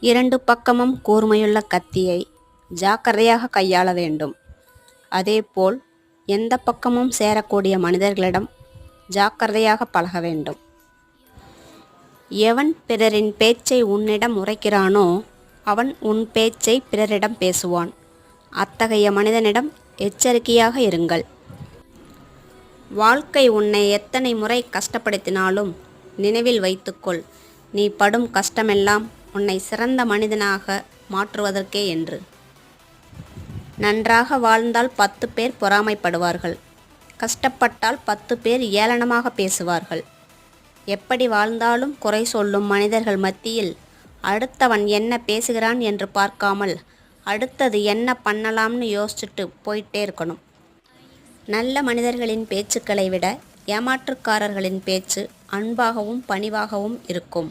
இரண்டு பக்கமும் கூர்மையுள்ள கத்தியை ஜாக்கிரதையாக கையாள வேண்டும். அதேபோல் எந்த பக்கமும் சேரக்கூடிய மனிதர்களிடம் ஜாக்கிரதையாக பழக வேண்டும். எவன் பிறரின் பேச்சை உன்னிடம் உரைக்கிறானோ அவன் உன் பேச்சை பிறரிடம் பேசுவான். அத்தகைய மனிதனிடம் எச்சரிக்கையாக இருங்கள். வாழ்க்கை உன்னை எத்தனை முறை கஷ்டப்படுத்தினாலும் நினைவில் வைத்துக்கொள். நீ படும் கஷ்டமெல்லாம் உன்னை சிறந்த மனிதனாக மாற்றுவதற்கே என்று. நன்றாக வாழ்ந்தால் பத்து பேர் பொறாமைப்படுவார்கள். கஷ்டப்பட்டால் பத்து பேர் ஏளனமாக பேசுவார்கள். எப்படி வாழ்ந்தாலும் குறை சொல்லும் மனிதர்கள் மத்தியில் அடுத்தவன் என்ன பேசுகிறான் என்று பார்க்காமல் அடுத்தது என்ன பண்ணலாம்னு யோசிச்சுட்டு போயிட்டே இருக்கணும். நல்ல மனிதர்களின் பேச்சுக்களை விட ஏமாற்றுக்காரர்களின் பேச்சு அன்பாகவும் பணிவாகவும் இருக்கும்.